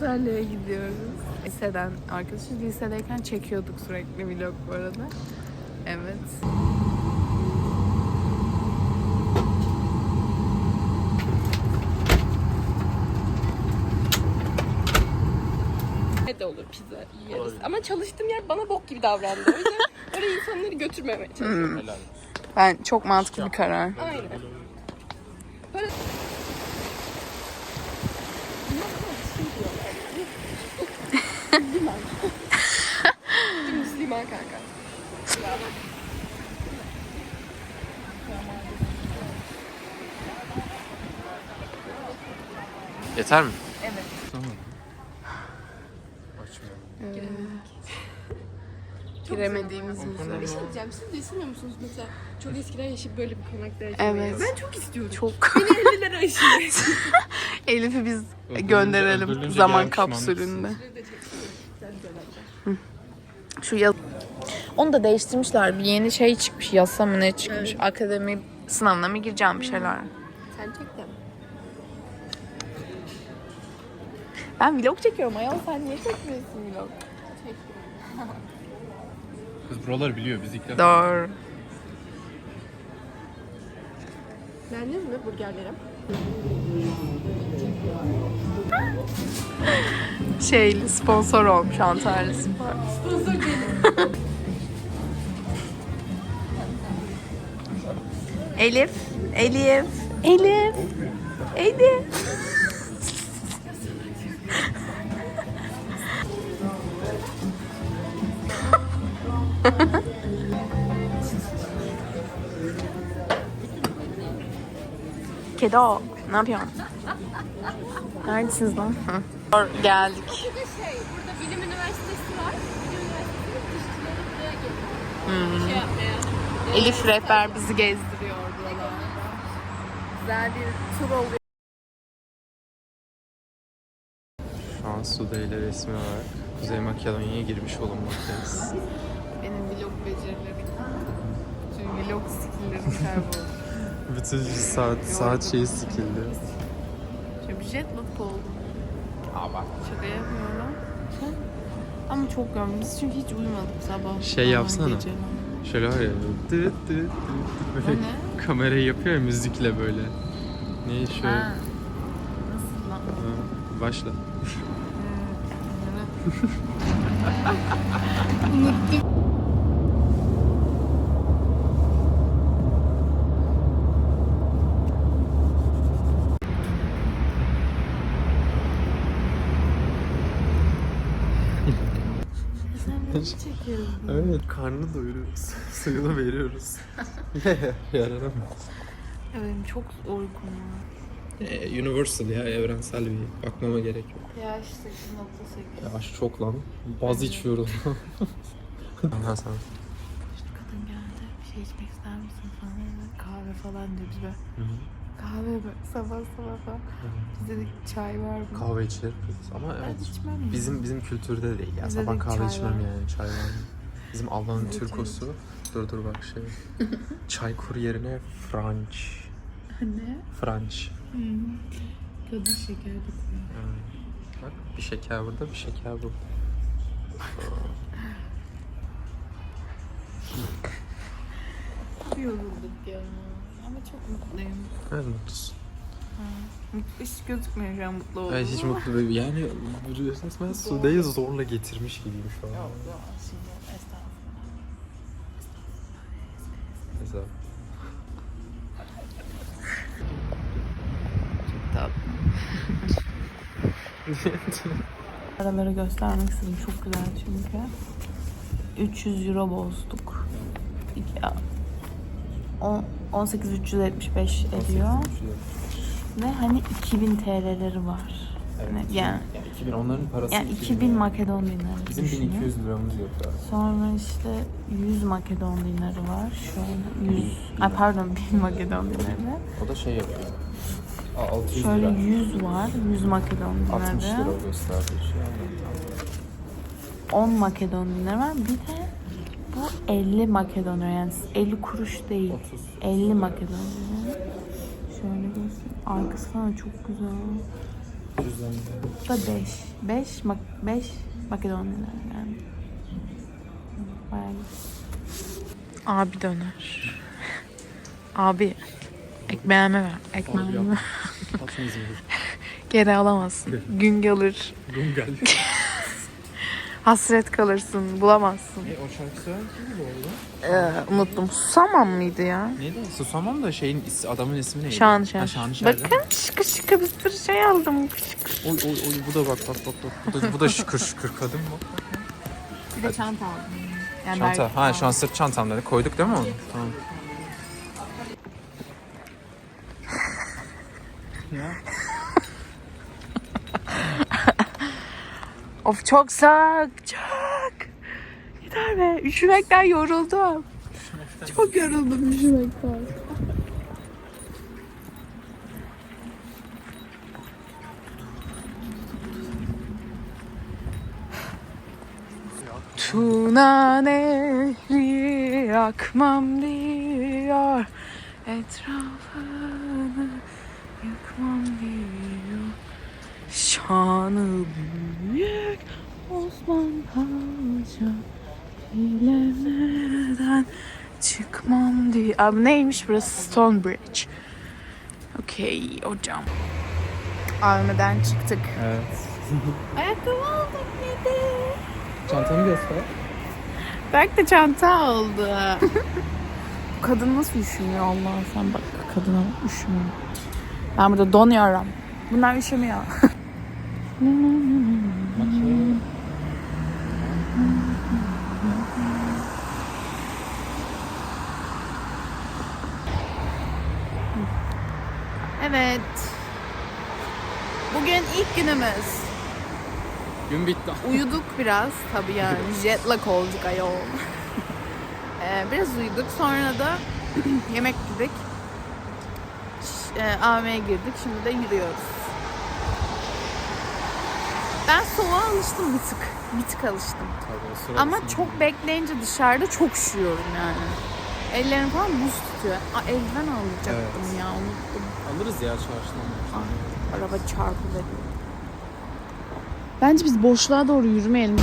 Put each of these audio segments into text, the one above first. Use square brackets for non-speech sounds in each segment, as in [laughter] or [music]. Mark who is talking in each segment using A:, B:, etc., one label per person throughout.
A: Antalya'ya gidiyoruz. Liseden arkadaşız. Lisedeyken çekiyorduk sürekli vlog bu arada. Evet.
B: de olur pizza yeriz. Ama çalıştığım yer bana bok gibi davrandı. O yüzden [laughs] oraya insanları götürmemeye çalışıyorum.
A: Ben çok mantıklı bir karar.
B: Aynen. Böyle... Dümdüz liman kanka.
C: Yeter mi?
A: Evet.
C: Tamam. Açmıyorum.
A: Giremediğimiz
B: Bir
A: müze.
B: şey diyeceğim. Siz de istemiyor musunuz mesela? Çok eskiden yaşayıp böyle bir konakta yaşamayı.
A: Evet.
B: Ben çok istiyorum.
A: Çok.
B: 50 lira aşırı. [laughs]
A: Elif'i biz gönderelim zaman kapsülünde. Şu yaz... Onu da değiştirmişler. Bir yeni şey çıkmış. Yasa mı ne çıkmış? Akademi sınavına mı gireceğim bir şeyler.
B: Sen çek de.
A: Ben vlog çekiyorum ayol. Sen niye çekmiyorsun vlog? [laughs]
C: Kız buraları biliyor biz ilk defa.
A: Doğru.
B: Beğendiniz mi burgerleri? [laughs]
A: Şeyli sponsor olmuş Antalya Spor.
B: Sponsor benim. [laughs]
A: Elif. Elif. Elif. Elif. [laughs] Kedo, ne yapıyorsun? Neredesiniz lan? Hı. [laughs] Geldik.
B: Bir de şey, burada bilim üniversitesi var. Bilim üniversitesinin dışçıları buraya geliyor. Şey yapmaya.
A: Elif rehber bizi gezdiriyor buralarda. Güzel bir tur oluyor.
C: Şu an Sude ile resmi olarak Kuzey Makedonya'ya girmiş bulunmaktayız.
A: Benim vlog becerilerim. Çünkü vlog skilllerim kayboldu. [laughs]
C: Bütün saat saat şeyi sikildi.
A: Şöyle bir jet lag oldum.
C: Ama.
A: Şaka yapmıyorum. Ama çok. Biz çünkü hiç uyumadık sabah.
C: Şey yapsana.
A: gece.
C: Şöyle var ya. Dıt dıt dıt böyle
A: O ne? [laughs]
C: kamerayı yapıyor ya müzikle böyle. Ne şöyle.
A: Ha. Nasıl lan?
C: Ha, Başla.
A: Sen [laughs] ne çekiyorsun?
C: Evet karnını doyuruyoruz. [laughs] Suyunu veriyoruz. [laughs] Yaranamaz.
A: Evet, çok uykum var.
C: Ee, universal ya evrensel bir bakmama gerek yok.
A: Ya işte 8.8.
C: Yaş çok lan. Baz içiyorum. [laughs] ha sen.
A: Kadın geldi. Bir şey içmek ister misin falan. Kahve falan diyor biz böyle.
C: Hı hı.
A: Kahve böyle sabah sabah falan. Biz dedik çay var mı?
C: Kahve içeriz ama
A: Ben
C: evet.
A: içmem.
C: Bizim bizim kültürde değil ya. Sabah kahve içmem
A: var.
C: yani çay var. Bizim Allah'ın
A: de
C: Türkosu. Dur dur bak şey. çay kur yerine French.
A: Ne?
C: French.
A: Hı. Kadın şeker dokuyor.
C: Evet. Bak bir şeker burada bir şeker burada.
A: Yorulduk ya. Ama çok mutluyum.
C: Evet mutlusun.
A: Mutlu hiç gözükmüyor şu an mutlu olduğum.
C: Evet hiç mutlu değil. Yani resmen Sude'yi zorla getirmiş gibiyim şu an.
A: Yok yok aslında estağfurullah.
C: Mesela.
A: Paraları [laughs] göstermek istedim. Çok güzel çünkü. 300 euro bozduk. 18.375 ediyor. Ve hani 2000 TL'leri var. Hani yani,
C: Yani 2000 onların parası
A: yani 2000 Makedon dinarı
C: Bizim
A: düşünün.
C: 1200 liramız yok daha.
A: Sonra işte 100 Makedon dinarı var. Şöyle 100, ay pardon 1000 Makedon dinarı.
C: O da şey yapıyor. Aa, 600
A: Şöyle
C: lira.
A: 100 var. 100 Makedon
C: 60 lira
A: dinarı.
C: o gösterdiği şey.
A: 10 Makedon dinarı var. Bir de bu 50 Makedon yani 50 kuruş değil.
C: 30.
A: 50 Makedon. Şöyle göstereyim. Arkası falan çok güzel. Bu da 5. 5 mak 5 Makedon yani. Bayağı. Abi döner. Abi ekmeğime ver. Ekmeğime ver. [laughs] Geri alamazsın. Gün gelir.
C: Rum geldi. [laughs]
A: Hasret kalırsın. Bulamazsın.
C: E, o şarkı söyleyen kimdi bu arada?
A: Ee, unuttum. Susamam mıydı ya?
C: Neydi? Susamam da şeyin is- adamın ismi neydi?
A: Şanışer.
C: Ha, Şanışer değil mi?
A: Bakın şıkır şıkır bir sürü şey aldım. Şıkır.
C: Oy oy oy bu da bak bak bak bak. Bu da, bu da şıkır şıkır kadın mı?
A: Bir de çanta aldım. Yani
C: Çanta.
A: belki-
C: Ha şu an sırt çantamda. Koyduk değil mi onu? Tamam. [laughs] ya.
A: Of çok sık. Çok. Yeter be. Üşümekten yoruldum. Çok yoruldum üşümekten. Tuna nehri akmam diyor Etrafını yıkmam diyor Şanı büyük Osman Paşa Bilemeden çıkmam diye. Abi neymiş burası? Stonebridge. Okey hocam. AVM'den çıktık.
C: Evet. [laughs]
A: Ayakkabı aldık de.
C: Çantanı göster.
A: Berk de çanta aldı. [laughs] Bu kadın nasıl üşümüyor Allah sen bak kadına üşümüyor. Ben burada donuyorum. Bunlar üşümüyor. [laughs] Evet. Bugün ilk günümüz.
C: Gün bitti.
A: Uyuduk biraz tabii yani jet lag olduk ayol. [laughs] Ee, biraz uyuduk sonra da [clears throat] yemek yedik. E, AVM'ye girdik şimdi de yürüyoruz. Ben soğuğa alıştım bir tık. Bir tık alıştım. Ama çok bekleyince dışarıda çok üşüyorum yani. Ellerim falan buz tutuyor. Aa, eldiven alacaktım
C: Evet.
A: ya unuttum.
C: Alırız ya çarşıdan.
A: Araba çarpılır. Bence biz boşluğa doğru yürümeyelim.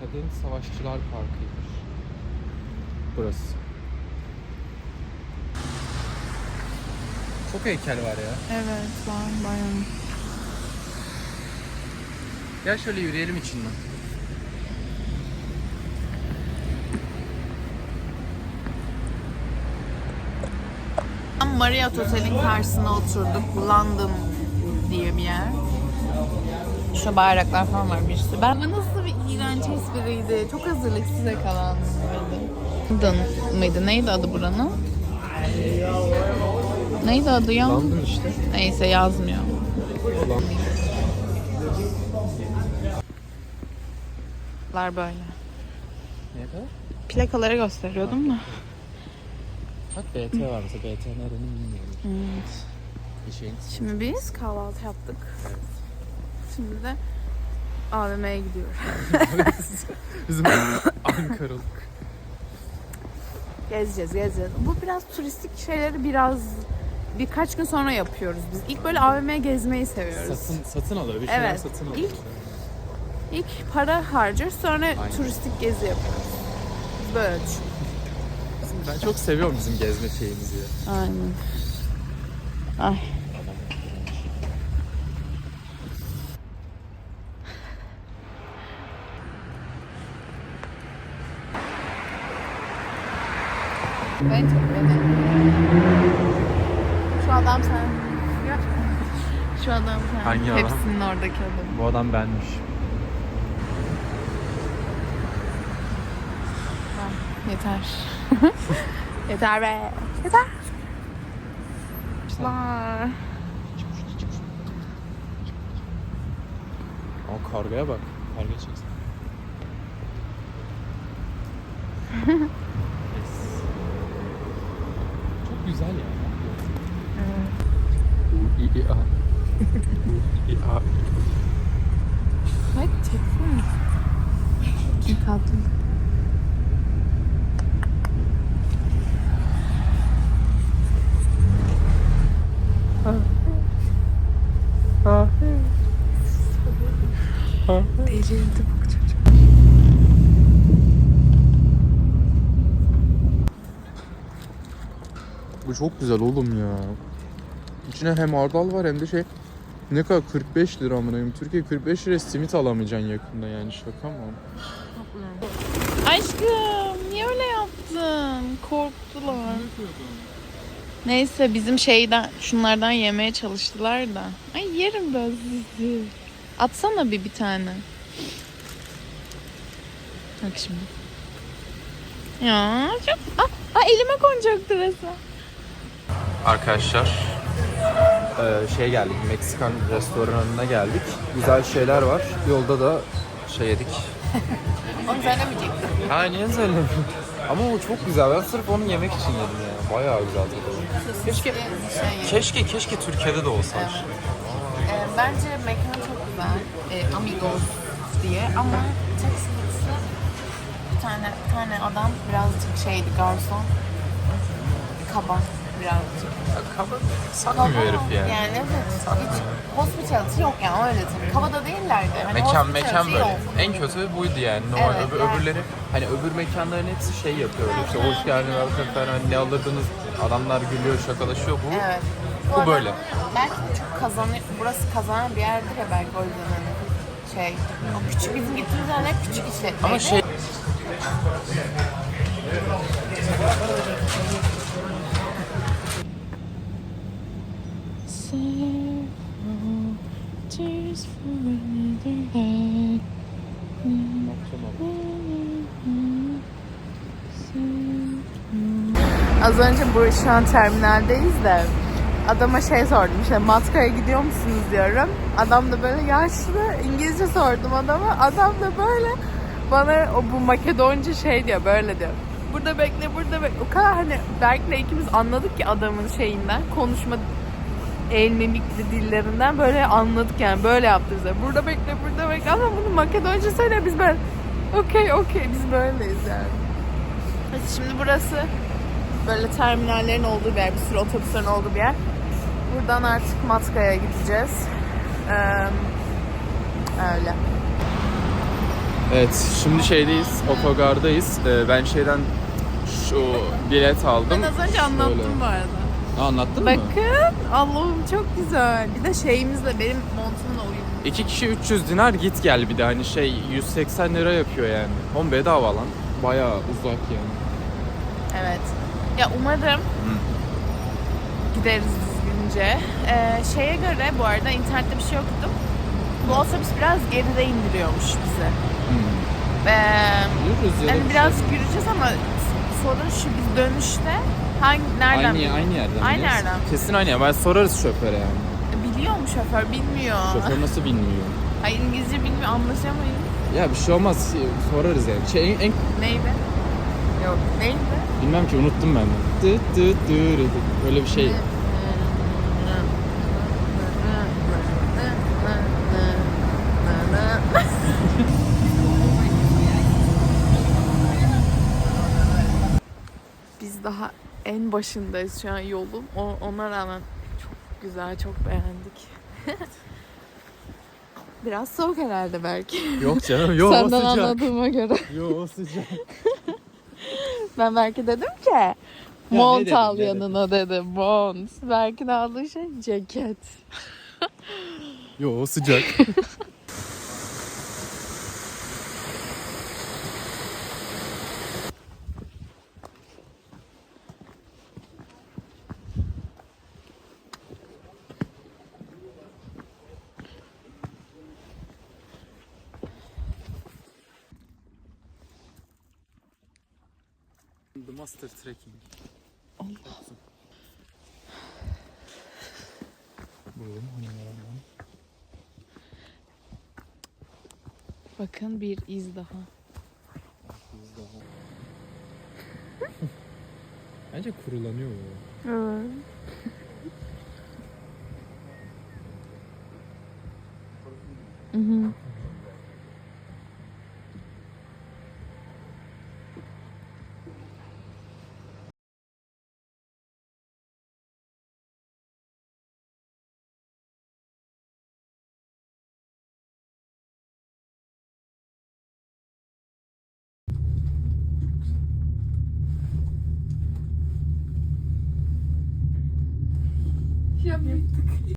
C: Kadın Savaşçılar Parkı'ymış. Burası. Çok heykel var ya.
A: Evet var bayağı.
C: Gel şöyle yürüyelim içinden.
A: Marriott Otel'in karşısına oturduk. London diye bir yer. Şu bayraklar falan var bir sürü. Ben bu nasıl bir iğrenç espriydi. Çok hazırlıksız yakalandım. London mıydı? Neydi adı buranın? Neydi adı ya?
C: London işte.
A: Neyse yazmıyor. Lar böyle.
C: Ne kadar?
A: Plakaları gösteriyordum da.
C: Bak BT var mesela BT nerenin bilmiyorum. Bir şeyin
A: Şimdi biz kahvaltı yaptık. Şimdi de AVM'ye gidiyoruz. [laughs]
C: Bizim Ankaralık.
A: Gezeceğiz, gezeceğiz. Bu biraz turistik şeyleri biraz birkaç gün sonra yapıyoruz biz. İlk böyle AVM'ye gezmeyi seviyoruz.
C: Satın, satın alıyor. Bir şeyler
A: Evet.
C: satın alıyor.
A: İlk- İlk para harcıyoruz sonra turistik gezi yapıyoruz. Biz Böyle düşün.
C: Ben çok seviyorum bizim gezme şeyimizi.
A: Aynen. Ay. Ben çok beğendim. Adam sen. Şu adam sen.
C: Hangi adam?
A: Hepsinin oradaki adam.
C: Bu adam benmiş.
A: Yeter. [laughs] Yeter be. Yeter. Var.
C: O kargaya bak. Karga çeksin. [laughs] Çok güzel ya. Evet. İyi, iyi,
A: Bak çeksene. Kim kaldı? Delirdi bu çocuk.
C: Bu çok güzel oğlum ya. İçine hem hardal var hem de şey ne kadar 45 lira amına koyayım. Türkiye 45 liraya simit alamayacaksın yakında yani şaka mı?
A: Aşkım niye öyle yaptın? Korktular. Neyse bizim şeyden şunlardan yemeye çalıştılar da. Ay yerim ben sizi. Atsana bir bir tane. Bak şimdi. Ya çok... Ah, ah elime konacaktı resmen.
C: Arkadaşlar eee, şey geldik Meksikan restoranına geldik. Güzel şeyler var. Yolda da şey yedik. [laughs]
A: Onu söylemeyecektim.
C: Ha niye söylemiyorsun? Ama o çok güzel. Ben sırf onu yemek için yedim ya. Bayağı güzel tadı.
A: Keşke... Şey,
C: Keşke keşke Türkiye'de de olsa.
A: Ee, bence mekan çok güzel. Ee, Amigos diye ama tek sıkıntısı bir tane, bir tane adam birazcık şeydi garson. Kaba birazcık.
C: Kaba sakmıyor herif yani.
A: Yani evet. Hiç hospitality yok yani öyle tabii. Kavada değillerdi. Hani
C: Mekan
A: hospitality
C: mekan böyle.
A: yok.
C: En kötü buydu yani. Normal
A: Evet,
C: öbür,
A: yani.
C: öbürleri hani öbür mekanların hepsi şey yapıyor öyle işte hoş geldin falan hani ne alırdınız adamlar gülüyor şakalaşıyor bu.
A: Evet.
C: Bu
A: arada
C: böyle.
A: Belki de çok kazanıyor. Burası kazanan bir yerdir ya belki o yüzden hani şey. O küçük bizim gittiğimiz yer hep küçük işletmeydi.
C: Ama şey
A: Az önce bu şu an terminaldeyiz de adama şey sordum işte Matka'ya gidiyor musunuz diyorum. Adam da böyle yaşlı İngilizce sordum adama. Adam da böyle bana o bu Makedonca şey diyor böyle diyor. Burada bekle burada bekle. O kadar hani Berk'le ikimiz anladık ki adamın şeyinden konuşma el mimikli dillerinden böyle anladık yani böyle yaptı bize. Burada bekle burada bekle ama bunu Makedonca söyle biz böyle okey okey biz böyleyiz yani. Şimdi burası böyle terminallerin olduğu bir yer, bir sürü otobüslerin olduğu bir yer. Buradan artık Matka'ya gideceğiz. Ee, öyle.
C: Evet şimdi şeydeyiz otogardayız. Ee, ben şeyden şu bilet aldım.
A: Ben az önce anlattım
C: Şöyle.
A: bu arada.
C: Ha, anlattın mı?
A: Bakın Allah'ım çok güzel. Bir de şeyimizle benim montumla uyumlu.
C: İki kişi 300 dinar git gel bir de hani şey 180 lira yapıyor yani. Home bedava lan. Bayağı uzak yani.
A: Evet. Ya umarım gideriz düzgünce. Ee, şeye göre bu arada internette bir şey okudum. Bu otobüs biraz geride indiriyormuş bizi. Ee,
C: Yürürüz
A: yani
C: bir
A: biraz
C: şey.
A: yürüyeceğiz ama sorun şu biz dönüşte hangi nereden
C: Aynı, aynı yerden.
A: Aynı
C: biliyorsun.
A: yerden.
C: Kesin aynı yer. Ben sorarız şoföre yani.
A: biliyor mu şoför bilmiyor.
C: Şoför nasıl bilmiyor.
A: Hayır İngilizce bilmiyor anlaşamayız.
C: Ya bir şey olmaz. Sorarız yani. Şey, en, en-
A: Neydi? Yok neydi?
C: bilmem ki unuttum ben de. Dı dı dı dı dı. Öyle bir şey.
A: Biz en başındayız şu an yolun. O, ona rağmen çok güzel, çok beğendik. [laughs] Biraz soğuk herhalde belki.
C: Yok canım. Yok
A: Senden anladığıma göre.
C: Yok sıcak. [laughs]
A: Ben belki dedim ki mont
C: dedin,
A: al
C: ne
A: yanına dedim. Mont. Belki de aldığı şey ceket.
C: Yok sıcak. [laughs] The Master Trekking. Allah.
A: Bakın bir iz daha.
C: Bence kurulanıyor bu.
A: Evet. Hı hı. akşam yaptık.